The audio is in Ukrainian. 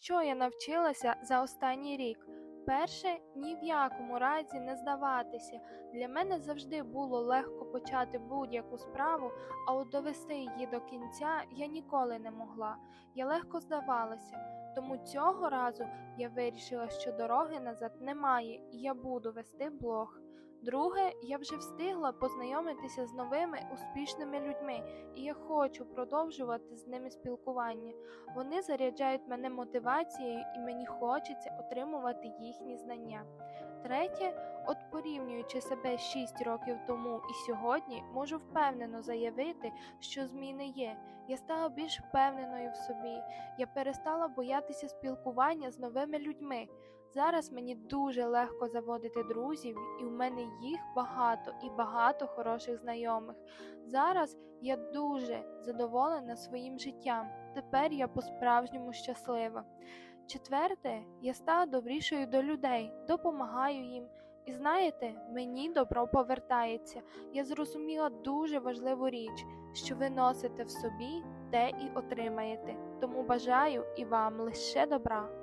Що я навчилася за останній рік? Перше, ні в якому разі не здаватися. Для мене завжди було легко почати будь-яку справу, а от довести її до кінця я ніколи не могла. Я легко здавалася. Тому цього разу я вирішила, що дороги назад немає, і я буду вести блог. Друге, я вже встигла познайомитися з новими успішними людьми, і я хочу продовжувати з ними спілкування. Вони заряджають мене мотивацією, і мені хочеться отримувати їхні знання. Третє, от порівнюючи себе 6 років тому і сьогодні, можу впевнено заявити, що зміни є. Я стала більш впевненою в собі. Я перестала боятися спілкування з новими людьми. Зараз мені дуже легко заводити друзів, і в мене їх багато і багато хороших знайомих. Зараз я дуже задоволена своїм життям. Тепер я по-справжньому щаслива. Четверте, я стала добрішою до людей, допомагаю їм. І знаєте, мені добро повертається. Я зрозуміла дуже важливу річ, що ви носите в собі, те і отримаєте. Тому бажаю і вам лише добра.